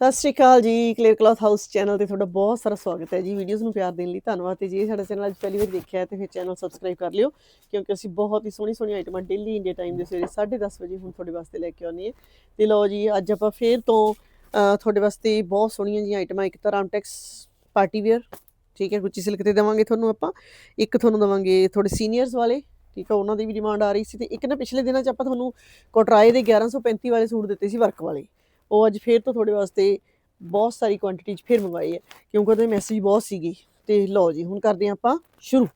ਸਤਿ ਸ਼੍ਰੀ ਅਕਾਲ ਜੀ clear cloth house channel ਤੇ ਤੁਹਾਡਾ ਬਹੁਤ ਸਾਰਾ ਸਵਾਗਤ ਹੈ ਜੀ। ਵੀਡੀਓਜ਼ ਨੂੰ ਪਿਆਰ ਦੇਣ ਲਈ ਧੰਨਵਾਦ ਤੇ ਜੇ ਸਾਡਾ ਚੈਨਲ ਅੱਜ ਪਹਿਲੀ ਵਾਰ ਦੇਖਿਆ ਹੈ ਤੇ ਫਿਰ ਚੈਨਲ ਸਬਸਕ੍ਰਾਈਬ ਕਰ ਲਿਓ, ਕਿਉਂਕਿ ਅਸੀਂ ਬਹੁਤ ਹੀ ਸੋਹਣੀ ਸੋਹਣੀ ਆਈਟਮਾਂ ਡੇਲੀ ਇੰਡੀਆ ਟਾਈਮ ਦੇ ਸਵੇਰੇ 10:30 ਵਜੇ ਹੁਣ ਤੁਹਾਡੇ ਵਾਸਤੇ ਲੈ ਕੇ ਆਉਂਦੇ ਹਾਂ। ਤੇ ਲਓ ਜੀ, ਅੱਜ ਆਪਾਂ ਫੇਰ ਤੋਂ ਤੁਹਾਡੇ ਵਾਸਤੇ ਬਹੁਤ ਸੋਹਣੀਆਂ ਜੀਆਂ ਆਈਟਮਾਂ ਇੱਕ ਤਾਂ ਰਾਮਟੈਕਸ ਪਾਰਟੀ ਵੇਅਰ ਠੀਕ ਹੈ ਗੁੱਚੀ ਸਿਲਕ ਤੇ ਦੇਵਾਂਗੇ ਤੁਹਾਨੂੰ ਆਪਾਂ। ਇੱਕ ਤੁਹਾਨੂੰ ਦੇਵਾਂਗੇ ਥੋੜੇ ਸੀਨੀਅਰਸ ਵਾਲੇ, ਠੀਕ ਹੈ, ਉਹਨਾਂ ਦੀ ਵੀ ਡਿਮਾਂਡ ਆ ਰਹੀ ਸੀ। ਤੇ ਇੱਕ ਨਾ ਪਿਛਲੇ ਦਿਨਾਂ 'ਚ ਆਪਾਂ ਤੁਹਾਨੂੰ ਕੋਟਰਾਏ ਦੇ 1135 ਵਾਲੇ ਸੂਟ ਦਿੱਤੇ ਸੀ ਵਰਕ ਵਾਲੇ। ਉਹ ਅੱਜ ਫੇਰ ਤੋਂ ਤੁਹਾਡੇ ਵਾਸਤੇ ਬਹੁਤ ਸਾਰੀ ਕੁਆਂਟੀਟੀ 'ਚ ਫਿਰ ਮੰਗਵਾਈ ਹੈ ਕਿਉਂਕਿ ਉਹਦੇ ਮੈਸੇਜ ਬਹੁਤ ਸੀਗੇ ਤੇ ਲਓ ਜੀ ਹੁਣ ਕਰਦੇ ਆਪਾਂ ਸ਼ੁਰੂ।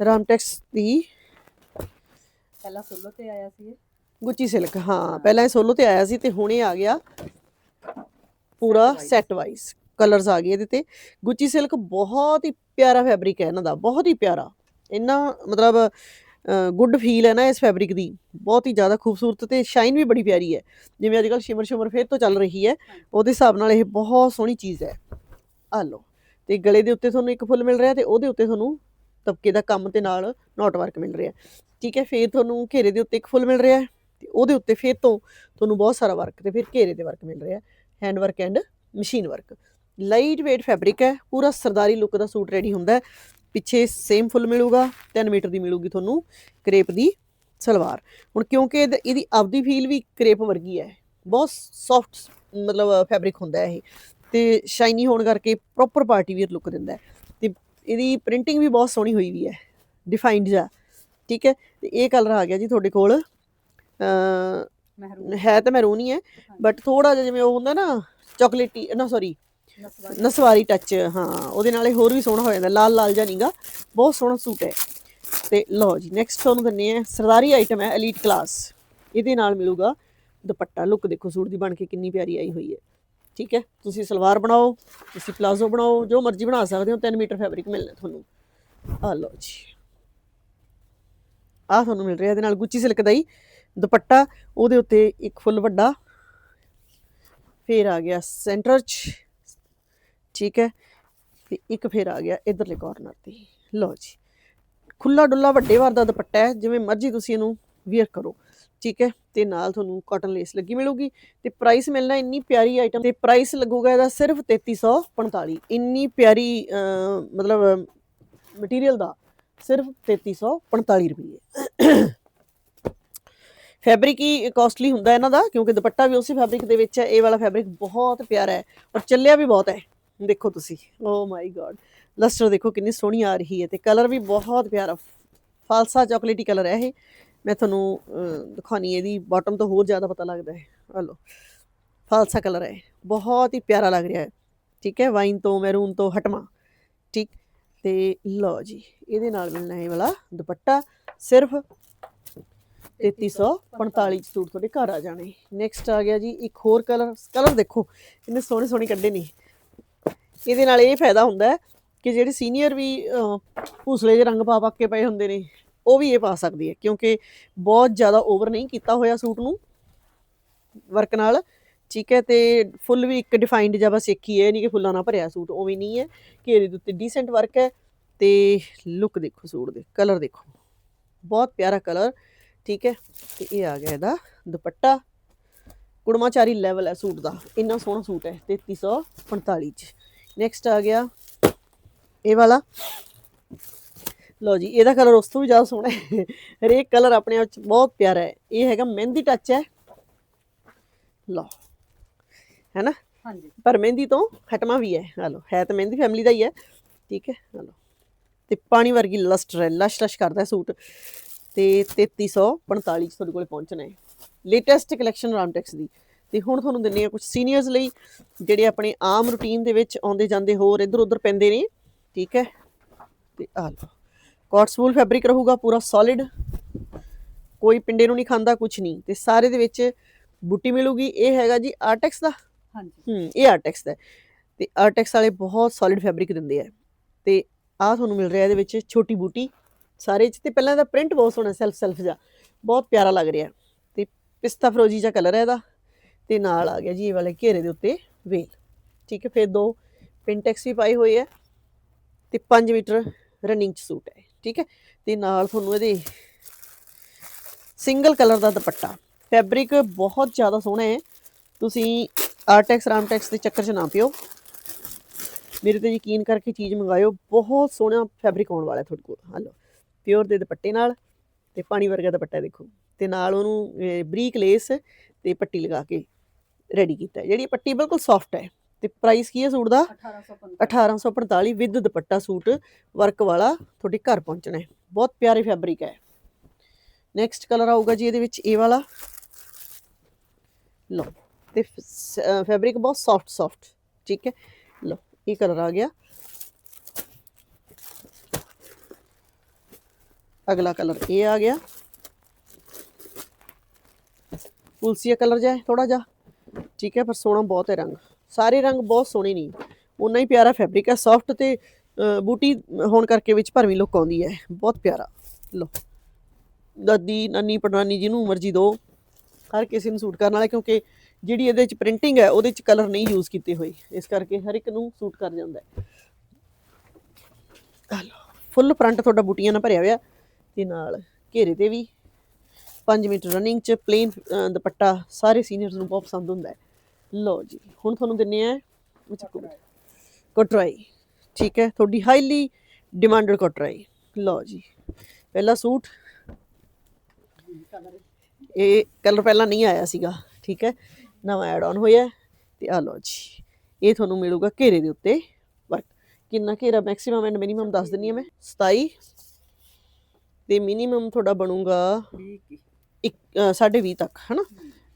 ਰਾਮਟੈਕਸ ਦੀ ਪਹਿਲਾਂ ਸੋਲੋ ਤੇ ਆਇਆ ਸੀ ਇਹ? ਗੁੱਚੀ ਸਿਲਕ ਹਾਂ ਪਹਿਲਾਂ ਇਹ ਸੋਲੋ ਤੇ ਆਇਆ ਸੀ ਤੇ ਹੁਣ ਇਹ ਆ ਗਿਆ ਪੂਰਾ ਸੈੱਟ ਵਾਈਜ਼ ਕਲਰਸ ਆ ਗਏ ਇਹਦੇ ਤੇ। ਗੁੱਚੀ ਸਿਲਕ ਬਹੁਤ ਹੀ ਪਿਆਰਾ ਫੈਬਰਿਕ ਹੈ ਇਹਨਾਂ ਦਾ ਬਹੁਤ ਹੀ ਪਿਆਰਾ। ਇੰਨਾ ਮਤਲਬ ਗੁੱਡ ਫੀਲ ਹੈ ਨਾ ਇਸ ਫੈਬਰਿਕ ਦੀ। ਬਹੁਤ ਹੀ ਜ਼ਿਆਦਾ ਖੂਬਸੂਰਤ ਤੇ ਸ਼ਾਈਨ ਵੀ ਬੜੀ ਪਿਆਰੀ ਹੈ। ਜਿਵੇਂ ਅੱਜ ਕੱਲ ਸ਼ਿਮਰ ਸ਼ਿਮਰ ਫੇਰ ਤੋਂ ਚੱਲ ਰਹੀ ਹੈ। ਉਹਦੇ ਹਿਸਾਬ ਨਾਲ ਇਹ ਬਹੁਤ ਸੋਹਣੀ ਚੀਜ਼ ਹੈ। ਆ ਲਓ, ਤੇ ਗਲੇ ਦੇ ਉੱਤੇ ਤੁਹਾਨੂੰ ਇੱਕ ਫੁੱਲ ਮਿਲ ਰਿਹਾ ਤੇ ਉਹਦੇ ਉੱਤੇ ਤੁਹਾਨੂੰ ਤਬਕੇ ਦਾ ਕੰਮ ਤੇ ਨਾਲ ਨੋਟ ਵਰਕ ਮਿਲ ਰਿਹਾ। ਠੀਕ ਹੈ, ਫੇਰ ਤੁਹਾਨੂੰ ਘੇਰੇ ਦੇ ਉੱਤੇ ਇੱਕ ਫੁੱਲ ਮਿਲ ਰਿਹਾ ਹੈ ਤੇ ਉਹਦੇ ਉੱਤੇ ਫੇਰ ਤੋਂ ਤੁਹਾਨੂੰ ਬਹੁਤ ਸਾਰਾ ਵਰਕ ਤੇ ਫਿਰ ਘੇਰੇ ਦੇ ਵਰਕ ਮਿਲ ਰਿਹਾ hand work and machine work light weight fabric ਹੈ, ਪੂਰਾ ਸਰਦਾਰੀ ਲੁੱਕ ਦਾ ਸੂਟ ਰੈਡੀ ਹੁੰਦਾ ਪਿੱਛੇ ਸੇਮ ਫੁੱਲ ਮਿਲੂਗਾ 3 ਮੀਟਰ ਦੀ ਮਿਲੂਗੀ ਤੁਹਾਨੂੰ ਕਰੇਪ ਦੀ ਸਲਵਾਰ। ਹੁਣ ਕਿਉਂਕਿ ਇਹਦ- ਆਪਦੀ ਫੀਲ ਵੀ ਕਰੇਪ ਵਰਗੀ ਹੈ। ਬਹੁਤ ਸੌਫਟ ਮਤਲਬ ਫੈਬਰਿਕ ਹੁੰਦਾ ਹੈ ਇਹ। ਤੇ ਸ਼ਾਈਨੀ ਹੋਣ ਕਰਕੇ ਪ੍ਰੋਪਰ ਪਾਰਟੀ ਵੀਅਰ ਲੁੱਕ ਦਿੰਦਾ ਹੈ। ਤੇ ਇਹਦੀ ਪ੍ਰਿੰਟਿੰਗ ਵੀ ਬਹੁਤ ਸੋਹਣੀ ਹੋਈ ਵੀ ਹੈ। ਡਿਫਾਈਨਡ ਜਾ ਠੀਕ ਹੈ? ਤੇ ਇਹ ਕਲਰ ਆ ਗਿਆ ਜੀ ਤੁਹਾਡੇ ਕੋਲ। ਅ ਮਹਿਰੂਨ ਹੈ ਤਾਂ ਮੈਰੂਨ ਹੀ ਹੈ ਬਟ ਥੋੜਾ ਜਿਹਾ ਜਿਵੇਂ ਉਹ ਹੁੰਦਾ ਨਾ ਚਾਕਲੇਟੀ ਨਾ ਸੌਰੀ ਨਸਵਾਰੀ। ਟੱਚ ਹਾਂ, ਉਹਦੇ ਨਾਲ ਇਹ ਹੋਰ ਵੀ ਸੋਹਣਾ ਹੋ ਜਾਂਦਾ, ਲਾਲ ਲਾਲ ਜਿਹਾ ਨੀਗਾ। ਬਹੁਤ ਸੋਹਣਾ ਸੂਟ ਹੈ। ਤੇ ਲਓ ਜੀ ਨੈਕਸਟ ਤੁਹਾਨੂੰ ਦਿੰਨੇ ਆ, ਸਰਦਾਰੀ ਆਈਟਮ ਹੈ 엘ੀਟ ਕਲਾਸ ਇਹਦੇ ਨਾਲ ਮਿਲੂਗਾ ਦੁਪੱਟਾ। ਲੁੱਕ ਦੇਖੋ, ਸੂਟ ਦੀ ਬਣ ਕੇ ਕਿੰਨੀ ਪਿਆਰੀ ਆਈ ਹੋਈ ਹੈ। ਠੀਕ ਹੈ? ਤੁਸੀਂ ਸਲਵਾਰ ਬਣਾਓ, ਤੁਸੀਂ ਪਲਾਜ਼ੋ ਬਣਾਓ, ਜੋ ਮਰਜ਼ੀ ਬਣਾ ਸਕਦੇ ਹੋ 3 ਮੀਟਰ ਫੈਬਰਿਕ ਮਿਲਣਾ ਤੁਹਾਨੂੰ। ਆ ਲਓ ਜੀ। ਆ ਤੁਹਾਨੂੰ ਮਿਲ ਰਿਹਾ, ਇਹਦੇ ਨਾਲ ਗੁੱਚੀ ਸਿਲਕ ਦਾ ਹੀ ਦੁਪੱਟਾ। ਉਹਦੇ ਉੱਤੇ ਇੱਕ ਫੁੱਲ ਵੱਡਾ। ਫੇਰ ਆ ਗਿਆ ਸੈਂਟਰ 'ਚ। ਠੀਕ ਹੈ? ਤੇ ਇੱਕ ਫੇਰ ਆ ਗਿਆ ਇਧਰਲੇ ਕਾਰਨਰ ਤੇ। ਲਓ ਜੀ। ਖੁੱਲਾ ਡੁੱਲਾ ਵੱਡੇ ਵਾਰ ਦਾ ਦੁਪੱਟਾ ਹੈ, ਜਿਵੇਂ ਮਰਜ਼ੀ ਤੁਸੀਂ ਇਹਨੂੰ ਵੇਅਰ ਕਰੋ। ਠੀਕ ਹੈ? ਤੇ ਨਾਲ ਤੁਹਾਨੂੰ ਕਾਟਨ ਲੇਸ ਲੱਗੀ ਮਿਲੂਗੀ। ਤੇ ਪ੍ਰਾਈਸ ਮਿਲਣਾ ਇੰਨੀ ਪਿਆਰੀ ਆਈਟਮ ਤੇ ਪ੍ਰਾਈਸ ਲੱਗੂਗਾ ਇਹਦਾ ਸਿਰਫ 3345 ਇੰਨੀ ਪਿਆਰੀ ਮਤਲਬ ਮਟੀਰੀਅਲ ਦਾ ਸਿਰਫ 3345 ਰੁਪਏ ਫੈਬਰਿਕ ਹੀ ਕਾਸਟਲੀ ਹੁੰਦਾ ਇਹਨਾਂ ਦਾ, ਕਿਉਂਕਿ ਦੁਪੱਟਾ ਵੀ ਉਸੇ ਫੈਬਰਿਕ ਦੇ ਵਿੱਚ ਹੈ, ਇਹ ਵਾਲਾ ਫੈਬਰਿਕ ਬਹੁਤ ਪਿਆਰਾ ਹੈ, ਔਰ ਚੱਲਿਆ ਵੀ ਬਹੁਤ ਹੈ। ਦੇਖੋ ਤੁਸੀਂ। ਓ ਮਾਈ ਗॉड ਲਸਟਰ ਦੇਖੋ ਕਿੰਨੀ ਸੋਹਣੀ ਆ ਰਹੀ ਹੈ ਤੇ ਕਲਰ ਵੀ ਬਹੁਤ ਪਿਆਰਾ। ਫਾਲਸਾ ਚਾਕਲੇਟੀ ਕਲਰ ਹੈ ਇਹ। ਮੈਂ ਤੁਹਾਨੂੰ ਦਿਖਾਉਣੀ ਇਹਦੀ। ਬਾਟਮ ਤੋਂ ਹੋਰ ਜ਼ਿਆਦਾ ਪਤਾ ਲੱਗਦਾ ਹੈ। ਆ ਲਓ ਫਾਲਸਾ ਕਲਰ ਹੈ ਬਹੁਤ ਹੀ ਪਿਆਰਾ ਲੱਗ ਰਿਹਾ ਹੈ। ਠੀਕ ਹੈ? ਵਾਈਨ ਤੋਂ ਮੈਰੂਨ ਤੋਂ ਹਟਵਾ। ਠੀਕ? ਤੇ ਲਓ ਜੀ, ਇਹਦੇ ਨਾਲ ਮਿਲਣਾ ਹੈ ਇਹ ਵਾਲਾ ਦੁਪੱਟਾ। ਸਿਰਫ 3345 ਚ ਸੂਟ ਤੁਹਾਡੇ ਘਰ ਆ ਜਾਣੇ। ਨੈਕਸਟ ਆ ਗਿਆ ਜੀ, ਇੱਕ ਹੋਰ ਕਲਰ ਕਲਰ ਦੇਖੋ। ਕਿੰਨੇ ਸੋਹਣੇ ਸੋਹਣੇ ਕੱਢੇ ਨੇ। ਇਹਦੇ ਨਾਲ ਇਹ ਫਾਇਦਾ ਹੁੰਦਾ ਕਿ ਜਿਹੜੇ ਸੀਨੀਅਰ ਵੀ ਹੌਸਲੇ ਭੂਸਲੇ ਜਿਹੇ ਰੰਗ ਪਾ ਪਾ ਕੇ ਪਏ ਹੁੰਦੇ ਨੇ, ਉਹ ਵੀ ਇਹ ਪਾ ਸਕਦੀ ਹੈ, ਕਿਉਂਕਿ ਬਹੁਤ ਜ਼ਿਆਦਾ ਓਵਰ ਨਹੀਂ ਕੀਤਾ ਹੋਇਆ ਸੂਟ ਨੂੰ ਵਰਕ ਨਾਲ, ਠੀਕ ਹੈ, ਤੇ ਫੁੱਲ ਵੀ ਇੱਕ ਡਿਫਾਈਨਡ ਜਿਹਾ ਬਸ ਇੱਕ ਹੀ ਹੈ, ਇਹ ਨਹੀਂ ਕਿ ਫੁੱਲਾਂ ਨਾਲ ਭਰਿਆ ਸੂਟ, ਉਵੇਂ ਨਹੀਂ ਹੈ, ਘੇਰੇ ਦੇ ਉੱਤੇ ਡੀਸੈਂਟ ਵਰਕ ਹੈ, ਤੇ ਲੁੱਕ ਦੇਖੋ ਸੂਟ ਦੇ ਕਲਰ ਦੇਖੋ, ਬਹੁਤ ਪਿਆਰਾ ਕਲਰ ਠੀਕ ਹੈ, ਤੇ ਇਹ ਆ ਗਿਆ ਇਹਦਾ ਦੁਪੱਟਾ, ਕੁੜਮਾਚਾਰੀ ਲੈਵਲ ਹੈ ਸੂਟ ਦਾ, ਇੰਨਾ ਸੋਹਣਾ ਸੂਟ ਹੈ 3345 ਚ। ਨੈਕਸਟ ਆ ਗਿਆ। ਇਹ ਵਾਲਾ। ਲਓ ਜੀ ਇਹਦਾ ਕਲਰ ਉਸ ਤੋਂ ਵੀ ਜ਼ਿਆਦਾ ਸੋਹਣਾ ਹੈ। ਹਰੇਕ ਕਲਰ ਆਪਣੇ ਆਪ ਚ ਬਹੁਤ ਪਿਆਰਾ ਹੈ। ਇਹ ਹੈਗਾ ਮਹਿੰਦੀ ਟੱਚ ਹੈ। ਲਓ ਹੈ ਨਾ? ਹਾਂਜੀ। ਪਰ ਮਹਿੰਦੀ ਤੋਂ ਹਟਵਾ ਵੀ ਹੈ। ਆ ਲਓ ਹੈ ਤਾਂ ਮਹਿੰਦੀ ਫੈਮਿਲੀ ਦਾ ਹੀ ਹੈ। ਠੀਕ ਹੈ ਆ ਲਓ। ਤੇ ਪਾਣੀ ਵਰਗੀ ਲਸਟਰ ਹੈ ਲਸ਼ ਲਸ਼ ਕਰਦਾ ਹੈ ਸੂਟ। ਤੇ 3345 ਚ ਤੁਹਾਡੇ ਕੋਲੇ ਪਹੁੰਚਣਾ ਹੈ। ਲੇਟੈਸਟ ਕਲੈਕਸ਼ਨ ਰਾਮਟੈਕਸ ਦੀ। ਤੇ ਹੁਣ ਤੁਹਾਨੂੰ ਦਿੰਨੇ ਆ ਕੁਝ ਸੀਨੀਅਰਸ ਲਈ ਜਿਹੜੇ ਆਪਣੇ ਆਮ ਰੂਟੀਨ ਦੇ ਵਿੱਚ ਆਉਂਦੇ ਜਾਂਦੇ ਹੋਰ ਇੱਧਰ ਉੱਧਰ ਪੈਂਦੇ ਨੇ ਠੀਕ ਹੈ? ਤੇ ਆ ਲਓ ਕੋਟਸਵੂਲ ਫੈਬਰਿਕ ਰਹੂਗਾ ਪੂਰਾ ਸੋਲਿਡ ਕੋਈ ਪਿੰਡੇ ਨੂੰ ਨਹੀਂ ਖਾਂਦਾ ਕੁਝ ਨਹੀਂ। ਤੇ ਸਾਰੇ ਦੇ ਵਿੱਚ ਬੂਟੀ ਮਿਲੂਗੀ ਇਹ ਹੈਗਾ ਜੀ ਆਰਟੈਕਸ ਦਾ? ਹਾਂਜੀ। ਹੂੰ ਇਹ ਆਰਟੈਕਸ ਦਾ। ਤੇ ਆਰਟੈਕਸ ਵਾਲੇ ਬਹੁਤ ਸੋਲਿਡ ਫੈਬਰਿਕ ਦਿੰਦੇ ਆ। ਤੇ ਆਹ ਤੁਹਾਨੂੰ ਮਿਲ ਰਿਹਾ ਇਹਦੇ ਵਿੱਚ ਛੋਟੀ ਬੂਟੀ ਸਾਰੇ ਚ ਤੇ ਪਹਿਲਾਂ ਇਹਦਾ ਪ੍ਰਿੰਟ ਬਹੁਤ ਸੋਹਣਾ ਸੈਲਫ ਸੈਲਫ ਜਾ ਬਹੁਤ ਪਿਆਰਾ ਲੱਗ ਰਿਹਾ। ਤੇ ਪਿਸਤਾ ਫਰੋਜੀ ਜਿਹਾ ਕਲਰ ਹੈ ਇਹਦਾ। ਤੇ ਨਾਲ ਆ ਗਿਆ ਜੀ ਇਹ ਵਾਲੇ ਘੇਰੇ ਦੇ ਉੱਤੇ ਵੇਲ। ਠੀਕ ਹੈ, ਫਿਰ ਦੋ ਪਿੰਟੈਕਸ ਵੀ ਪਾਈ ਹੋਈ ਹੈ ਤੇ 5 ਮੀਟਰ ਰਨਿੰਗ ਚ ਸੂਟ ਹੈ। ਠੀਕ ਹੈ, ਤੇ ਨਾਲ ਤੁਹਾਨੂੰ ਇਹਦੇ ਸਿੰਗਲ ਕਲਰ ਦਾ ਦੁਪੱਟਾ। ਫੈਬਰਿਕ ਬਹੁਤ ਜ਼ਿਆਦਾ ਸੋਹਣਾ ਹੈ। ਤੁਸੀਂ ਆਰਟੈਕਸ ਰਾਮਟੈਕਸ ਦੇ ਚੱਕਰ 'ਚ ਨਾ ਪਿਓ। ਮੇਰੇ ਤੇ ਯਕੀਨ ਕਰਕੇ ਚੀਜ਼ ਮੰਗਾਇਓ। ਬਹੁਤ ਸੋਹਣਾ ਫੈਬਰਿਕ ਆਉਣ ਵਾਲਾ ਤੁਹਾਡੇ ਕੋਲ। ਹਲੋ ਪਿਓਰ ਦੇ ਦੁਪੱਟੇ ਨਾਲ ਤੇ ਪਾਣੀ ਵਰਗਾ ਦੁਪੱਟਾ ਦੇਖੋ। ਤੇ ਨਾਲ ਉਹਨੂੰ ਬਰੀਕ ਲੇਸ ਤੇ ਪੱਟੀ ਲਗਾ ਕੇ ਰੈਡੀ ਕੀਤਾ ਹੈ। ਜਿਹੜੀ ਪੱਟੀ ਬਿਲਕੁਲ ਸੌਫਟ ਹੈ। ਤੇ ਪ੍ਰਾਈਸ ਕੀ ਹੈ ਸੂਟ ਦਾ? 1815 1845 ਵਿਦ ਦੁਪੱਟਾ ਸੂਟ ਵਰਕ ਵਾਲਾ ਤੁਹਾਡੇ ਘਰ ਪਹੁੰਚਣਾ ਹੈ। ਬਹੁਤ ਪਿਆਰੇ ਫੈਬਰਿਕ ਹੈ। ਨੈਕਸਟ ਕਲਰ ਆਊਗਾ ਜੀ ਇਹਦੇ ਵਿੱਚ ਇਹ ਵਾਲਾ। ਲਓ ਤੇ ਫੈਬਰਿਕ ਬਹੁਤ ਸੌਫਟ ਸੌਫਟ ਠੀਕ ਹੈ। ਲਓ ਇਹ ਕਲਰ ਆ ਗਿਆ। ਅਗਲਾ ਕਲਰ ਇਹ ਆ ਗਿਆ। ਪੁਲਸੀਆ ਕਲਰ ਜਿਹਾ ਥੋੜਾ ਜਿਹਾ। ਠੀਕ ਹੈ, ਪਰ ਸੋਹਣਾ ਬਹੁਤ ਹੈ ਰੰਗ। ਸਾਰੇ ਰੰਗ ਬਹੁਤ ਸੋਹਣੇ ਨਹੀਂ ਉਨਾ ਹੀ ਪਿਆਰਾ ਫੈਬਰਿਕ ਹੈ ਸੌਫਟ ਤੇ ਬੂਟੀ ਹੋਣ ਕਰਕੇ ਵਿੱਚ ਭਰਵੀਂ ਲੁੱਕ ਆਉਂਦੀ ਹੈ। ਬਹੁਤ ਪਿਆਰਾ। ਲਓ। ਦਾਦੀ, ਨਾਨੀ ਪੜਨਾਨੀ ਜਿਹਨੂੰ ਮਰਜ਼ੀ ਦੋ। ਹਰ ਕਿਸੇ ਨੂੰ ਸੂਟ ਕਰਨ ਵਾਲਾ, ਕਿਉਂਕਿ ਜਿਹੜੀ ਇਹਦੇ ਵਿੱਚ ਪ੍ਰਿੰਟਿੰਗ ਹੈ, ਉਹਦੇ ਵਿੱਚ ਕਲਰ ਨਹੀਂ ਯੂਜ਼ ਕੀਤੇ ਹੋਏ। ਇਸ ਕਰਕੇ ਹਰ ਇੱਕ ਨੂੰ ਸੂਟ ਕਰ ਜਾਂਦਾ ਹੈ। ਫੁੱਲ ਫਰੰਟ ਤੁਹਾਡਾ ਬੂਟੀਆਂ ਨਾਲ ਭਰਿਆ ਹੋਇਆ। ਤੇ ਨਾਲ ਘੇਰੇ ਤੇ ਵੀ। 5 ਮੀਟਰ ਰਨਿੰਗ ਚ ਪਲੇਨ ਦੁਪੱਟਾ, ਸਾਰੇ ਸੀਨੀਅਰਸ ਨੂੰ ਬਹੁਤ ਪਸੰਦ ਹੁੰਦਾ ਹੈ। ਲਓ ਜੀ ਹੁਣ ਤੁਹਾਨੂੰ ਦਿੰਨੇ ਆ ਕੋਟਰਾਈ ਠੀਕ ਹੈ ਤੁਹਾਡੀ ਹਾਈਲੀ ਡਿਮਾਂਡਡ ਕੋਟਰਾਈ। ਲਓ ਜੀ ਪਹਿਲਾ ਸੂਟ। ਇਹ ਕਲਰ ਪਹਿਲਾਂ ਨਹੀਂ ਆਇਆ ਸੀਗਾ ਠੀਕ ਹੈ ਨਵਾਂ ਐਡ ਆਨ ਹੋਇਆ ਤੇ ਆ ਲਓ ਜੀ ਇਹ ਤੁਹਾਨੂੰ ਮਿਲੂਗਾ ਘੇਰੇ ਦੇ ਉੱਤੇ ਵਰਕ ਕਿੰਨਾ ਘੇਰਾ ਮੈਕਸਿਮਮ ਐਂਡ ਮਿਨੀਮਮ ਦੱਸ ਦਿੰਨੀ ਆ ਮੈਂ 27 ਤੇ ਮਿਨੀਮਮ ਤੁਹਾਡਾ ਬਣੂਗਾ ਠੀਕ ਇੱਕ। ਅ, ਸਾਢੇ 20 ਤੱਕ ਹਨਾ?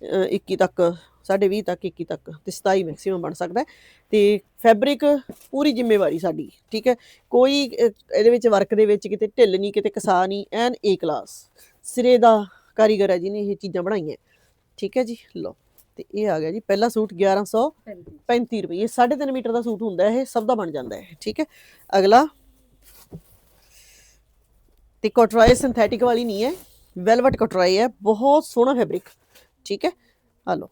ਅ, 21 ਤੱਕ ਸਾਢੇ 20 ਤੱਕ 21 ਤੱਕ ਤੇ 27 ਮੈਕਸਿਮਮ ਬਣ ਸਕਦਾ ਹੈ। ਤੇ ਫੈਬਰਿਕ ਪੂਰੀ ਜ਼ਿੰਮੇਵਾਰੀ ਸਾਡੀ, ਠੀਕ ਹੈ? ਕੋਈ ਇਹਦੇ ਵਿੱਚ ਵਰਕ ਦੇ ਵਿੱਚ ਕਿਤੇ ਢਿੱਲ ਨਹੀਂ, ਕਿਤੇ ਕਸਾ ਨਹੀਂ, ਐਨ ਏ ਕਲਾਸ ਸਿਰੇ ਦਾ ਕਾਰੀਗਰ ਹੈ ਜਿਹਨੇ ਇਹ ਚੀਜ਼ਾਂ ਬਣਾਈਆਂ। ਠੀਕ ਹੈ ਜੀ? ਲਓ, ਤੇ ਇਹ ਆ ਗਿਆ ਜੀ, ਪਹਿਲਾ ਸੂਟ 1135 35 ਰੁਪਏ। 3.5 ਮੀਟਰ ਦਾ ਸੂਟ ਹੁੰਦਾ ਇਹ ਸਭ ਦਾ ਬਣ ਜਾਂਦਾ ਹੈ, ਠੀਕ ਹੈ? ਅਗਲਾ। ਤੇ ਕੋਟਰਾਈ ਸਿੰਥੈਟਿਕ ਵਾਲੀ ਨਹੀਂ ਹੈ ਵੈਲਵਟ ਕੋਟਰਾਈ ਹੈ, ਬਹੁਤ ਸੋਹਣਾ ਫੈਬਰਿਕ ਠੀਕ ਹੈ? ਆ ਲਓ।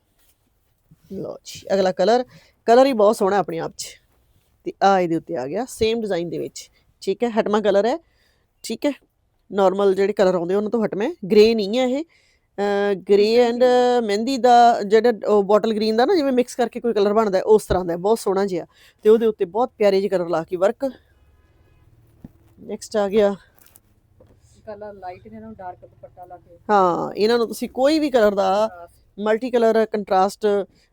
ਲਓ ਜੀ ਅਗਲਾ ਕਲਰ ਕਲਰ ਹੀ ਬਹੁਤ ਸੋਹਣਾ ਆਪਣੇ ਆਪ 'ਚ। ਤੇ ਆ ਇਹਦੇ ਉੱਤੇ ਆ ਗਿਆ ਸੇਮ ਡਿਜ਼ਾਈਨ ਦੇ ਵਿੱਚ। ਠੀਕ ਹੈ ਹਟਮਾ ਕਲਰ ਹੈ। ਠੀਕ ਹੈ ਨਾਰਮਲ ਜਿਹੜੇ ਕਲਰ ਆਉਂਦੇ ਉਹਨਾਂ ਤੋਂ ਹਟਮਾ ਗ੍ਰੇ ਨਹੀਂ ਹੈ ਇਹ। ਗ੍ਰੇ ਐਂਡ ਮਹਿੰਦੀ ਦਾ ਜਿਹੜਾ ਬੋਟਲ ਗ੍ਰੀਨ ਦਾ ਨਾ ਜਿਵੇਂ ਮਿਕਸ ਕਰਕੇ ਕੋਈ ਕਲਰ ਬਣਦਾ ਉਸ ਤਰ੍ਹਾਂ ਦਾ ਬਹੁਤ ਸੋਹਣਾ ਜਿਹਾ। ਤੇ ਉਹਦੇ ਉੱਤੇ ਬਹੁਤ ਪਿਆਰੇ ਜਿਹੇ ਕਲਰ ਲਾ ਕੇ ਵਰਕ ਨੈਕਸਟ ਆ ਗਿਆ। ਕਲਰ ਲਾਈਟ ਨੇ ਨਾ ਡਾਰਕ ਦੁਪੱਟਾ ਲਾ ਕੇ। ਹਾਂ ਇਹਨਾਂ ਨੂੰ ਤੁਸੀਂ ਕੋਈ ਵੀ ਕਲਰ ਦਾ ਮਲਟੀ ਕਲਰ ਕੰਟਰਾਸਟ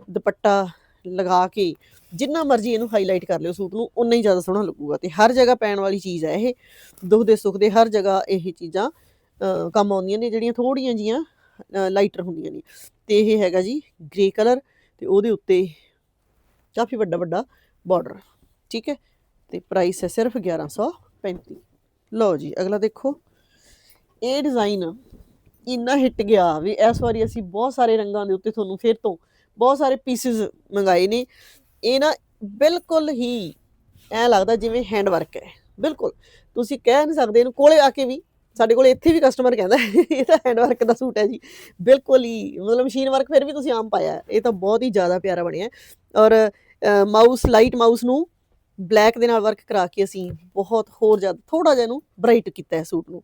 ਦੁਪੱਟਾ ਲਗਾ ਕੇ ਜਿੰਨਾ ਮਰਜ਼ੀ ਇਹਨੂੰ ਹਾਈਲਾਈਟ ਕਰ ਲਿਓ, ਸੂਟ ਨੂੰ ਉਨਾ ਹੀ ਜ਼ਿਆਦਾ ਸੋਹਣਾ ਲੱਗੂਗਾ ਤੇ ਹਰ ਜਗ੍ਹਾ ਪੈਣ ਵਾਲੀ ਚੀਜ਼ ਹੈ ਇਹ, ਦੁੱਖ ਦੇ ਸੁੱਖ ਦੇ ਹਰ ਜਗ੍ਹਾ ਇਹ ਚੀਜ਼ਾਂ ਕੰਮ ਆਉਂਦੀਆਂ ਨੇ ਜਿਹੜੀਆਂ ਥੋੜੀਆਂ ਜੀਆਂ ਲਾਈਟਰ ਹੁੰਦੀਆਂ ਨੇ ਤੇ ਇਹ ਹੈਗਾ ਜੀ ਗ੍ਰੇ ਕਲਰ ਤੇ ਉਹਦੇ ਉੱਤੇ ਕਾਫੀ ਵੱਡਾ ਵੱਡਾ ਬਾਰਡਰ ਠੀਕ ਹੈ? ਤੇ ਪ੍ਰਾਈਸ ਹੈ ਸਿਰਫ 1135 ਲਓ ਜੀ, ਅਗਲਾ ਦੇਖੋ। ਇਹ ਡਿਜ਼ਾਈਨ ਇੰਨਾ ਹਿੱਟ ਗਿਆ ਵੀ ਇਸ ਵਾਰੀ ਅਸੀਂ ਬਹੁਤ ਸਾਰੇ ਰੰਗਾਂ ਦੇ ਉੱਤੇ ਤੁਹਾਨੂੰ ਫਿਰ ਤੋਂ ਬਹੁਤ ਸਾਰੇ ਪੀਸਿਸ ਮੰਗਾਏ ਨੇ। ਇਹ ਨਾ ਬਿਲਕੁਲ ਹੀ ਐ ਲੱਗਦਾ ਜਿਵੇਂ ਹੈਂਡ ਵਰਕ ਹੈ। ਬਿਲਕੁਲ। ਤੁਸੀਂ ਕਹਿ ਨਹੀਂ ਸਕਦੇ ਇਹਨੂੰ, ਕੋਲੇ ਆ ਕੇ ਵੀ ਸਾਡੇ ਕੋਲ ਇੱਥੇ ਵੀ ਕਸਟਮਰ ਕਹਿੰਦਾ, ਇਹ ਤਾਂ ਹੈਂਡ ਵਰਕ ਦਾ ਸੂਟ ਹੈ ਜੀ। ਬਿਲਕੁਲ ਹੀ, ਮਤਲਬ ਮਸ਼ੀਨ ਵਰਕ ਫਿਰ ਵੀ ਤੁਸੀਂ ਆਮ ਪਾਇਆ ਇਹ ਤਾਂ ਬਹੁਤ ਹੀ ਜ਼ਿਆਦਾ ਪਿਆਰਾ ਬਣਿਆ ਔਰ ਮਾਊਸ ਲਾਈਟ ਮਾਊਸ ਨੂੰ ਬਲੈਕ ਦੇ ਨਾਲ ਵਰਕ ਕਰਾ ਕੇ ਅਸੀਂ ਬਹੁਤ ਹੋਰ ਜ਼ਿਆਦਾ ਥੋੜਾ ਜਿਹਾ ਇਹਨੂੰ ਬ੍ਰਾਈਟ ਕੀਤਾ ਹੈ ਸੂਟ ਨੂੰ।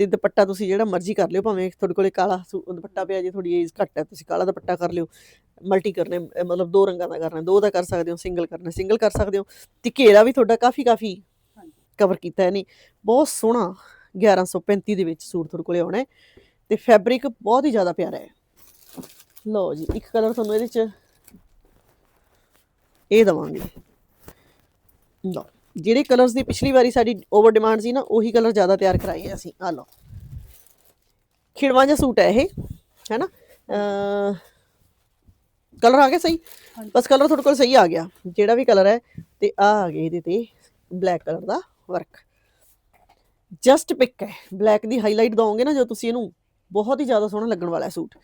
ਤੇ ਦੁਪੱਟਾ ਤੁਸੀਂ ਜਿਹੜਾ ਮਰਜ਼ੀ ਕਰ ਲਿਓ ਭਾਵੇਂ ਤੁਹਾਡੇ ਕੋਲੇ ਕਾਲਾ ਦੁਪੱਟਾ ਪਿਆ ਜੇ ਤੁਹਾਡੀ ਏਜ ਘੱਟ ਹੈ ਤੁਸੀਂ ਕਾਲਾ ਦੁਪੱਟਾ ਕਰ ਲਿਓ। ਮਲਟੀ ਕਰਨੇ ਮਤਲਬ ਦੋ ਰੰਗਾਂ ਦਾ ਕਰਨਾ ਦੋ ਦਾ ਕਰ ਸਕਦੇ ਹੋ ਸਿੰਗਲ ਕਰਨਾ ਸਿੰਗਲ ਕਰ ਸਕਦੇ ਹੋ। ਤੇ ਘੇਰਾ ਵੀ ਤੁਹਾਡਾ ਕਾਫੀ ਕਾਫੀ ਹਾਂਜੀ। ਕਵਰ ਕੀਤਾ ਹੈ ਨਹੀਂ ਬਹੁਤ ਸੋਹਣਾ 1135 ਦੇ ਵਿੱਚ ਸੂਟ ਤੁਹਾਡੇ ਕੋਲੇ ਆਉਣਾ ਹੈ ਤੇ ਫੈਬਰਿਕ ਬਹੁਤ ਹੀ ਜ਼ਿਆਦਾ ਪਿਆਰਾ ਹੈ। ਲਓ ਜੀ ਇੱਕ ਕਲਰ ਤੁਹਾਨੂੰ ਇਹਦੇ ਚ ਇਹ ਦਵਾਂਗੇ। ਲਓ। ਜਿਹੜੇ ਕਲਰਸ ਦੀ ਪਿਛਲੀ ਵਾਰੀ ਸਾਡੀ ਓਵਰ ਡਿਮਾਂਡ ਸੀ ਨਾ ਉਹੀ ਕਲਰ ਜ਼ਿਆਦਾ ਤਿਆਰ ਕਰਾਏ ਆ ਅਸੀਂ। ਆ ਲਓ। ਖਿੜਵਾਂ ਜਿਹਾ ਸੂਟ ਹੈ ਇਹ ਹੈ ਨਾ ਕਲਰ ਆ ਗਿਆ ਸਹੀ। ਬਸ ਕਲਰ ਤੁਹਾਡੇ ਕੋਲ ਸਹੀ ਆ ਗਿਆ। ਜਿਹੜਾ ਵੀ ਕਲਰ ਹੈ ਤੇ ਆ ਆ ਗਿਆ ਇਹਦੇ ਤੇ ਬਲੈਕ ਕਲਰ ਦਾ ਵਰਕ ਜਸਟ ਪਿਕ ਹੈ। ਬਲੈਕ ਦੀ ਹਾਈਲਾਈਟ ਦਵੋਗੇ ਨਾ ਜੋ ਤੁਸੀਂ ਇਹਨੂੰ ਬਹੁਤ ਹੀ ਜ਼ਿਆਦਾ ਸੋਹਣਾ ਲੱਗਣ ਵਾਲਾ ਹੈ ਸੂਟ।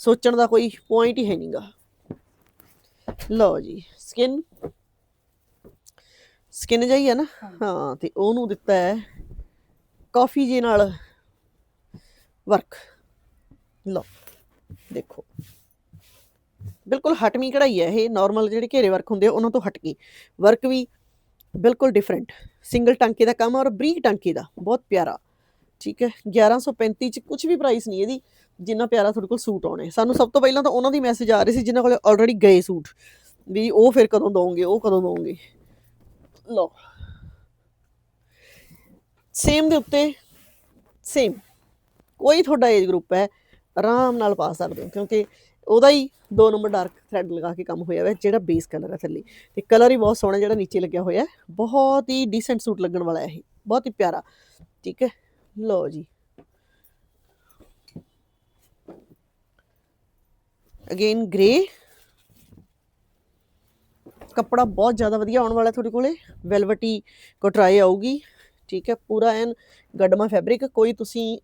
ਸੋਚਣ ਦਾ ਕੋਈ ਪੁਆਇੰਟ ਹੀ ਹੈ ਨਹੀਂਗਾ ਲਓ ਜੀ ਸਕਿਨ ਸਕਿਨ ਜਾਈ ਹੈ ਨਾ। ਹਾਂ ਤੇ ਉਹਨੂੰ ਦਿੱਤਾ ਹੈ ਕਾਫੀ ਜੇ ਨਾਲ ਵਰਕ। ਲਓ ਦੇਖੋ। ਬਿਲਕੁਲ ਹਟਵੀਂ ਕਢਾਈ ਹੈ ਇਹ ਨਾਰਮਲ ਜਿਹੜੇ ਘੇਰੇ ਵਰਕ ਹੁੰਦੇ ਉਹਨਾਂ ਤੋਂ ਹਟ ਕੇ ਵਰਕ ਵੀ ਬਿਲਕੁਲ ਡਿਫਰੈਂਟ ਸਿੰਗਲ ਟਾਂਕੇ ਦਾ ਕੰਮ ਔਰ ਬਰੀਕ ਟਾਂਕੇ ਦਾ ਬਹੁਤ ਪਿਆਰਾ। ਠੀਕ ਹੈ 1135 ਚ ਕੁਝ ਵੀ ਪ੍ਰਾਈਸ ਨਹੀਂ ਇਹਦੀ ਜਿੰਨਾ ਪਿਆਰਾ ਤੁਹਾਡੇ ਕੋਲ ਸੂਟ ਆਉਣੇ ਸਾਨੂੰ ਸਭ ਤੋਂ ਪਹਿਲਾਂ ਤਾਂ ਉਹਨਾਂ ਦੀ ਮੈਸੇਜ ਆ ਰਹੀ ਸੀ ਜਿਨ੍ਹਾਂ ਕੋਲੇ ਆਲਰੇਡੀ ਗਏ ਸੂਟ। ਵੀ ਉਹ ਫਿਰ ਕਦੋਂ ਦੋਗੇ ਉਹ ਕਦੋਂ ਦੋਗੇ ਲਓ। ਸੇਮ ਦੇ ਉੱਤੇ ਸੇਮ ਕੋਈ ਤੁਹਾਡਾ ਏਜ ਗਰੁੱਪ ਹੈ, ਆਰਾਮ ਨਾਲ ਪਾ ਸਕਦੇ ਹੋ, ਕਿਉਂਕਿ ਉਹਦਾ ਹੀ ਦੋ ਨੰਬਰ ਡਾਰਕ ਥ੍ਰੈਡ ਲਗਾ ਕੇ ਕੰਮ ਹੋਇਆ ਹੋਇਆ ਜਿਹੜਾ ਬੇਸ ਕਲਰ ਹੈ ਥੱਲੇ। ਤੇ ਕਲਰ ਹੀ ਬਹੁਤ ਸੋਹਣਾ ਜਿਹੜਾ ਨੀਚੇ ਲੱਗਿਆ ਹੋਇਆ ਹੈ। ਬਹੁਤ ਹੀ ਡੀਸੈਂਟ ਸੂਟ ਲੱਗਣ ਵਾਲਾ ਹੈ ਇਹ। ਬਹੁਤ ਹੀ ਪਿਆਰਾ। ਠੀਕ ਹੈ? ਲਓ ਜੀ। ਅਗੇਨ ਗ੍ਰੇ ਕੱਪੜਾ ਬਹੁਤ ਜ਼ਿਆਦਾ ਵਧੀਆ ਆਉਣ ਵਾਲਾ ਤੁਹਾਡੇ ਕੋਲੇ ਵੈਲਵਟੀ ਕਟਰਾਈ ਆਊਗੀ, ਠੀਕ ਹੈ, ਪੂਰਾ ਐਨ ਗਡਮਾ ਫੈਬਰਿਕ ਕੋਈ ਤੁਸੀਂ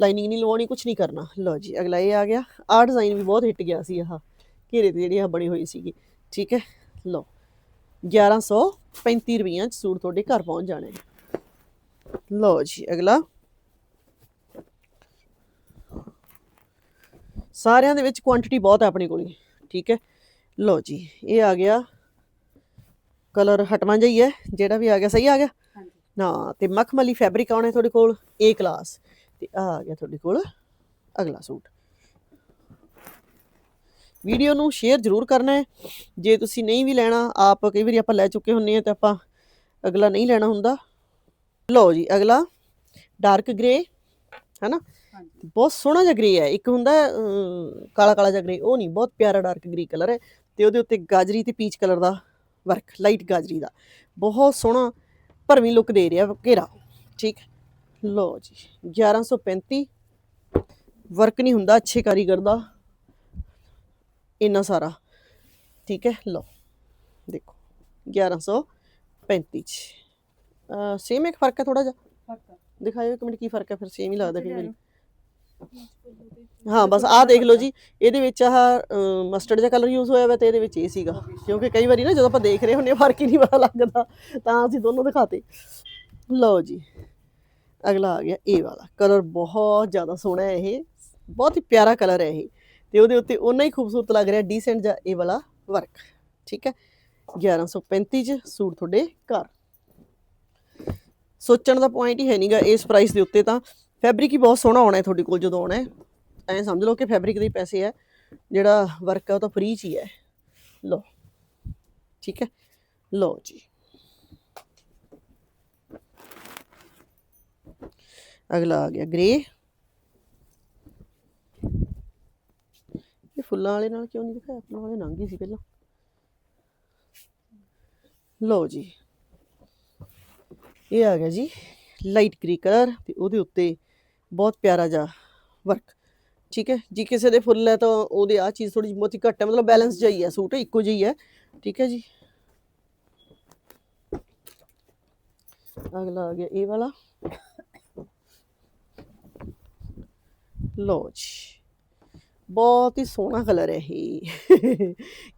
ਲਾਈਨਿੰਗ ਨਹੀਂ ਲਵਾਉਣੀ ਕੁਝ ਨਹੀਂ ਕਰਨਾ। ਲਓ ਜੀ, ਅਗਲਾ ਇਹ ਆ ਗਿਆ, ਆਹ ਡਿਜ਼ਾਈਨ ਵੀ ਬਹੁਤ ਹਿੱਟ ਗਿਆ ਸੀ ਆਹ, ਘੇਰੇ ਤੇ ਜਿਹੜੀ ਆ ਬਣੀ ਹੋਈ ਸੀਗੀ, ਠੀਕ ਹੈ, ਲਓ 1135 ਰੁਪਈਆਂ ਚ ਸੂਟ ਤੁਹਾਡੇ ਘਰ ਪਹੁੰਚ ਜਾਣੇ ਲਓ ਜੀ, ਅਗਲਾ। ਸਾਰਿਆਂ ਦੇ ਵਿੱਚ ਕੁਆਂਟੀਟੀ ਬਹੁਤ ਹੈ ਆਪਣੇ ਕੋਲ, ਠੀਕ ਹੈ ਲਓ ਜੀ ਇਹ ਆ ਗਿਆ ਕਲਰ ਹਟਵਾਂ ਜਿਹਾ ਹੀ ਜਿਹੜਾ ਵੀ ਆ ਗਿਆ ਸਹੀ ਆ ਗਿਆ? ਹਾਂਜੀ। ਨਾ ਤੇ ਮਖਮਲੀ ਫੈਬਰਿਕ ਆਉਣਾ ਤੁਹਾਡੇ ਕੋਲ A ਕਲਾਸ ਤੇ ਆ ਆ ਗਿਆ ਤੁਹਾਡੇ ਕੋਲ ਅਗਲਾ ਸੂਟ। ਵੀਡੀਓ ਨੂੰ ਸ਼ੇਅਰ ਜ਼ਰੂਰ ਕਰਨਾ ਹੈ। ਜੇ ਤੁਸੀਂ ਨਹੀਂ ਵੀ ਲੈਣਾ ਆਪ ਕਈ ਵਾਰੀ ਆਪਾਂ ਲੈ ਚੁੱਕੇ ਹੁੰਨੇ ਆ ਤੇ ਆਪਾਂ ਅਗਲਾ ਨਹੀਂ ਲੈਣਾ ਹੁੰਦਾ। ਲਓ ਜੀ ਅਗਲਾ ਡਾਰਕ ਗ੍ਰੇ ਹੈਨਾ? ਬਹੁਤ ਸੋਹਣਾ ਜਿਹਾ ਗ੍ਰੇ ਹੈ। ਇੱਕ ਹੁੰਦਾ ਕਾਲਾ ਕਾਲਾ ਜਿਹਾ ਗ੍ਰੇ ਉਹ ਨਹੀਂ ਬਹੁਤ ਪਿਆਰਾ ਡਾਰਕ ਗ੍ਰੇ ਕਲਰ ਹੈ। ਤੇ ਉਹਦੇ ਉੱਤੇ ਗਾਜਰੀ ਤੇ ਪੀਚ ਕਲਰ ਦਾ ਵਰਕ ਲਾਈਟ ਗਾਜਰੀ ਦਾ। ਬਹੁਤ ਸੋਹਣਾ ਭਰਵੀਂ ਲੁੱਕ ਦੇ ਰਿਹਾ ਘੇਰਾ ਠੀਕ ਲਓ ਜੀ 1135 ਵਰਕ ਨਹੀਂ ਹੁੰਦਾ ਅੱਛੇ ਕਾਰੀਗਰ ਦਾ। ਇੰਨਾ ਸਾਰਾ ਠੀਕ ਹੈ ਲਓ ਦੇਖੋ 1135 ਚ। ਸੇਮ ਇੱਕ ਫ਼ਰਕ ਹੈ ਥੋੜਾ ਜਿਹਾ? ਫ਼ਰਕ ਦਿਖਾਇਓ ਇੱਕ ਮਿੰਟ ਕੀ ਫ਼ਰਕ ਹੈ ਫਿਰ ਸੇਮ ਹੀ ਲੱਗਦਾ ਕਈ ਵਾਰੀ। ਹਾਂ ਬਸ ਆਹ ਦੇਖ ਲਓ ਜੀ ਇਹਦੇ ਵਿੱਚ ਆਹ ਮਸਟਰਡ ਜਿਹਾ ਕਲਰ ਯੂਜ਼ ਹੋਇਆ ਵਾ ਤੇ ਇਹਦੇ ਵਿੱਚ ਇਹ ਸੀਗਾ। ਕਿਉਂਕਿ ਕਈ ਵਾਰੀ ਨਾ ਜਦੋਂ ਆਪਾਂ ਦੇਖ ਰਹੇ ਹੁੰਦੇ ਹਾਂ, ਫ਼ਰਕ ਹੀ ਨਹੀਂ ਪਤਾ ਲੱਗਦਾ ਤਾਂ ਅਸੀਂ ਦੋਨੋਂ ਦਿਖਾਤੇ। ਲਓ ਜੀ ਅਗਲਾ ਆ ਗਿਆ ਇਹ ਵਾਲਾ। ਕਲਰ ਬਹੁਤ ਜ਼ਿਆਦਾ ਸੋਹਣਾ ਹੈ ਇਹ। ਬਹੁਤ ਹੀ ਪਿਆਰਾ ਕਲਰ ਹੈ ਇਹ। ਤੇ ਉਹਦੇ ਉੱਤੇ ਉਨਾ ਹੀ ਖੂਬਸੂਰਤ ਲੱਗ ਰਿਹਾ ਡੀਸੈਂਟ ਜਿਹਾ ਇਹ ਵਾਲਾ ਵਰਕ ਠੀਕ ਹੈ? 1135 ਚ ਸੂਟ ਤੁਹਾਡੇ ਘਰ। ਸੋਚਣ ਦਾ ਪੁਆਇੰਟ ਹੀ ਹੈ ਨਹੀਂਗਾ ਇਸ ਪ੍ਰਾਈਸ ਦੇ ਉੱਤੇ ਤਾਂ। ਫੈਬਰਿਕ ਹੀ ਬਹੁਤ ਸੋਹਣਾ ਆਉਣਾ ਹੈ ਤੁਹਾਡੇ ਕੋਲ ਜਦੋਂ ਆਉਣਾ ਹੈ। ਐਂ ਸਮਝ ਲਓ ਕਿ ਫੈਬਰਿਕ ਦੇ ਪੈਸੇ ਹੈ ਜਿਹੜਾ ਵਰਕ ਹੈ ਉਹ ਤਾਂ ਫ੍ਰੀ ਚ ਹੀ ਹੈ ਲਓ, ਠੀਕ ਹੈ? ਲਓ ਜੀ। ਅਗਲਾ ਆ ਗਿਆ ਗ੍ਰੇ ਇਹ ਫੁੱਲਾਂ ਵਾਲੇ ਨਾਲ ਕਿਉਂ ਨਹੀਂ ਦਿਖਾਇਆ? ਫੁੱਲਾਂ ਵਾਲੇ ਨੰਗੀ ਸੀ ਪਹਿਲਾਂ। ਲਓ ਜੀ। ਇਹ ਆ ਗਿਆ ਜੀ ਲਾਈਟ ਗ੍ਰੇ ਕਲਰ ਤੇ ਉਹਦੇ ਉੱਤੇ ਬਹੁਤ ਪਿਆਰਾ ਜਿਹਾ ਵਰਕ ਠੀਕ ਹੈ, ਜੀ ਕਿਸੇ ਦੇ ਫੁੱਲ ਹੈ ਤਾਂ ਉਹਦੇ ਆ ਚੀਜ਼ ਥੋੜੀ ਜਿਹੀ ਬਹੁਤੀ ਘੱਟ ਹੈ, ਮਤਲਬ ਬੈਲੈਂਸ ਜਿਹਾ ਹੀ ਹੈ, ਸੂਟ ਇੱਕੋ ਜਿਹੀ ਹੈ ਠੀਕ ਹੈ ਜੀ। ਅਗਲਾ ਆ ਗਿਆ ਇਹ ਵਾਲਾ। ਲੋ ਜੀ, ਬਹੁਤ ਹੀ ਸੋਹਣਾ ਕਲਰ ਹੈ ਇਹ,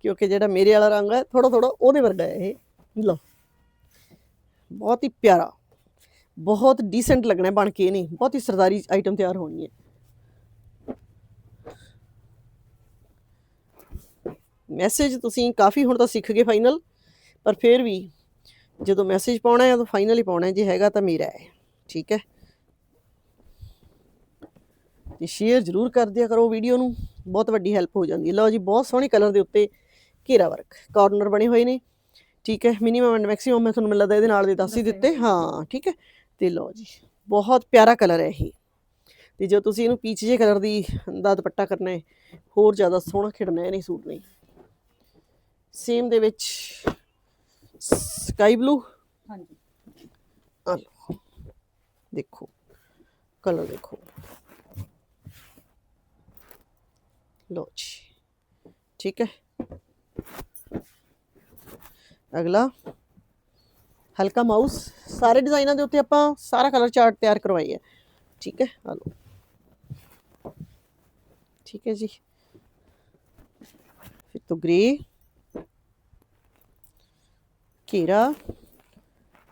ਕਿਉਂਕਿ ਜਿਹੜਾ ਮੇਰੇ ਵਾਲਾ ਰੰਗ ਹੈ ਥੋੜਾ ਥੋੜਾ ਉਹਦੇ ਵਰਗਾ ਹੈ ਇਹ। ਲਓ, ਬਹੁਤ ਹੀ ਪਿਆਰਾ, ਬਹੁਤ ਡੀਸੈਂਟ ਲੱਗਣਾ ਬਣ ਕੇ ਨਹੀਂ ਬਹੁਤ ਹੀ ਸਰਦਾਰੀ ਆਈਟਮ ਤਿਆਰ ਹੋਣੀ ਹੈ। ਮੈਸੇਜ ਤੁਸੀਂ ਕਾਫੀ ਹੁਣ ਤਾਂ ਸਿੱਖ ਗਏ ਫਾਈਨਲ ਪਰ ਫਿਰ ਵੀ ਜਦੋਂ ਮੈਸੇਜ ਪਾਉਣਾ ਹੈ ਤਾਂ ਫਾਈਨਲ ਹੀ ਪਾਉਣਾ ਹੈ ਜੇ ਹੈਗਾ ਤਾਂ ਮੇਰਾ ਹੈ ਠੀਕ ਹੈ? ਤੇ ਸ਼ੇਅਰ ਜ਼ਰੂਰ ਕਰ ਦਿਆ ਕਰੋ ਵੀਡੀਓ ਨੂੰ ਬਹੁਤ ਵੱਡੀ ਹੈਲਪ ਹੋ ਜਾਂਦੀ ਹੈ। ਲਓ ਜੀ ਬਹੁਤ ਸੋਹਣੇ ਕਲਰ ਦੇ ਉੱਤੇ ਘੇਰਾ ਵਰਕ ਕਾਰਨਰ ਬਣੇ ਹੋਏ ਨੇ ਠੀਕ ਹੈ? ਮਿਨੀਮਮ ਐਂਡ ਮੈਕਸਿਮਮ ਮੈਂ ਤੁਹਾਨੂੰ ਮੈਨੂੰ ਲੱਗਦਾ ਇਹਦੇ ਨਾਲ ਦੇ ਦੱਸ ਹੀ ਦਿੱਤੇ ਹਾਂ ਠੀਕ ਹੈ? ਤੇ ਲਓ ਜੀ ਬਹੁਤ ਪਿਆਰਾ ਕਲਰ ਹੈ ਇਹ। ਤੇ ਜੇ ਤੁਸੀਂ ਇਹਨੂੰ ਪੀਚ ਜੇ ਕਲਰ ਦੀ ਦਾ ਦੁਪੱਟਾ ਕਰਨਾ ਹੈ ਹੋਰ ਜ਼ਿਆਦਾ ਸੋਹਣਾ ਖਿੜਨਾ ਹੈ ਨਹੀਂ ਸੂਟ ਨਹੀਂ। ਸੇਮ ਦੇ ਵਿੱਚ ਸਕਾਈ ਬਲੂ ਹਾਂਜੀ। ਆ ਦੇਖੋ ਕਲਰ ਦੇਖੋ। ਲਓ ਜੀ। ਠੀਕ ਹੈ। ਅਗਲਾ। ਹਲਕਾ ਮਾਊਸ ਸਾਰੇ ਡਿਜ਼ਾਈਨਾਂ ਦੇ ਉੱਤੇ ਆਪਾਂ ਸਾਰਾ ਕਲਰ ਚਾਰਟ ਤਿਆਰ ਕਰਵਾਈ ਹੈ। ਠੀਕ ਹੈ ਆ ਲਓ। ਠੀਕ ਹੈ ਜੀ। ਫਿਰ ਤੋਂ ਗ੍ਰੇ ਘੇਰਾ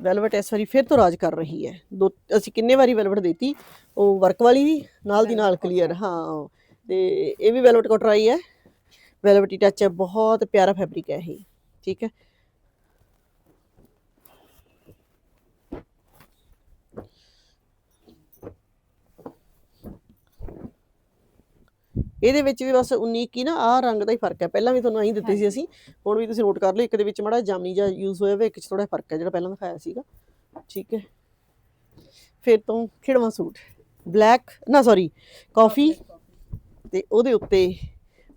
ਵੈਲਵਟ ਇਸ ਵਾਰੀ ਫਿਰ ਤੋਂ ਰਾਜ ਕਰ ਰਹੀ ਹੈ। ਦੋ ਅਸੀਂ ਕਿੰਨੇ ਵਾਰੀ ਵੈਲਵਟ ਦੇਤੀ? ਉਹ ਵਰਕ ਵਾਲੀ ਵੀ ਨਾਲ ਦੀ ਨਾਲ ਕਲੀਅਰ ਹਾਂ। ਤੇ ਇਹ ਵੀ ਵੈਲਵਟ ਕਟਰਾਈ ਹੈ। ਵੈਲਵਟੀ ਟੱਚ ਹੈ ਬਹੁਤ ਪਿਆਰਾ ਫੈਬਰਿਕ ਹੈ ਇਹ ਠੀਕ ਹੈ। ਇਹਦੇ ਵਿੱਚ ਵੀ ਬਸ 19 ਕੀ ਨਾ ਆਹ ਰੰਗ ਦਾ ਹੀ ਫ਼ਰਕ ਹੈ। ਪਹਿਲਾਂ ਵੀ ਤੁਹਾਨੂੰ ਆਹੀ ਦਿੱਤੇ ਸੀ ਅਸੀਂ ਹੁਣ ਵੀ ਤੁਸੀਂ ਨੋਟ ਕਰ ਲਓ ਇੱਕ ਦੇ ਵਿੱਚ ਮਾੜਾ ਜਾਮਨੀ ਜਿਹਾ ਯੂਜ਼ ਹੋਇਆ ਹੋਇਆ ਇੱਕ ਚ ਥੋੜਾ ਫ਼ਰਕ ਹੈ ਜਿਹੜਾ ਪਹਿਲਾਂ ਦਿਖਾਇਆ ਸੀਗਾ। ਠੀਕ ਹੈ। ਫਿਰ ਤੋਂ ਖਿੜਵਾ ਸੂਟ। ਬਲੈਕ ਨਾ ਸੌਰੀ ਕਾਫੀ ਤੇ ਉਹਦੇ ਉੱਤੇ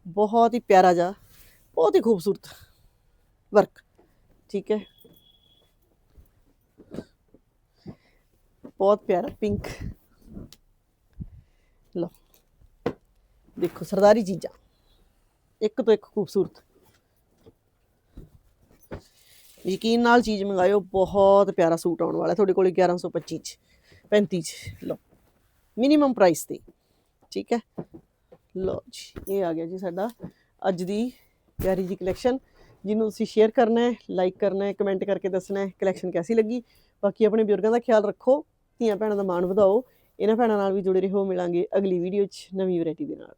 ਬਹੁਤ ਹੀ ਪਿਆਰਾ ਜਿਹਾ ਬਹੁਤ ਹੀ ਖੂਬਸੂਰਤ ਵਰਕ ਠੀਕ ਹੈ। ਬਹੁਤ ਪਿਆਰਾ ਪਿੰਕ ਲਓ ਦੇਖੋ, ਸਰਦਾਰੀ ਚੀਜ਼ਾਂ। ਇੱਕ ਤੋਂ ਇੱਕ ਖੂਬਸੂਰਤ। ਯਕੀਨ ਨਾਲ ਚੀਜ਼ ਮੰਗਾਇਓ, ਬਹੁਤ ਪਿਆਰਾ ਸੂਟ ਆਉਣ ਵਾਲਾ ਤੁਹਾਡੇ ਕੋਲ 1125 ਚ 35 ਚ। ਲਓ ਮਿਨੀਮਮ ਪ੍ਰਾਈਸ ਤੇ, ਠੀਕ ਹੈ? ਲਓ ਜੀ, ਇਹ ਆ ਗਿਆ ਜੀ ਸਾਡਾ ਅੱਜ ਦੀ ਪਿਆਰੀ ਜੀ ਕਲੈਕਸ਼ਨ ਜਿਹਨੂੰ ਤੁਸੀਂ ਸ਼ੇਅਰ ਕਰਨਾ ਹੈ ਲਾਈਕ ਕਰਨਾ ਹੈ ਕਮੈਂਟ ਕਰਕੇ ਦੱਸਣਾ ਹੈ ਕਲੈਕਸ਼ਨ ਕੈਸੀ ਲੱਗੀ। ਬਾਕੀ ਆਪਣੇ ਬਜ਼ੁਰਗਾਂ ਦਾ ਖਿਆਲ ਰੱਖੋ, ਧੀਆਂ ਭੈਣਾਂ ਦਾ ਮਾਣ ਵਧਾਓ। ਇਹਨਾਂ ਭੈਣਾਂ ਨਾਲ ਵੀ ਜੁੜੇ ਰਹੋ, ਮਿਲਾਂਗੇ ਅਗਲੀ ਵੀਡੀਓ 'ਚ ਨਵੀਂ ਵੈਰਾਈਟੀ ਦੇ ਨਾਲ।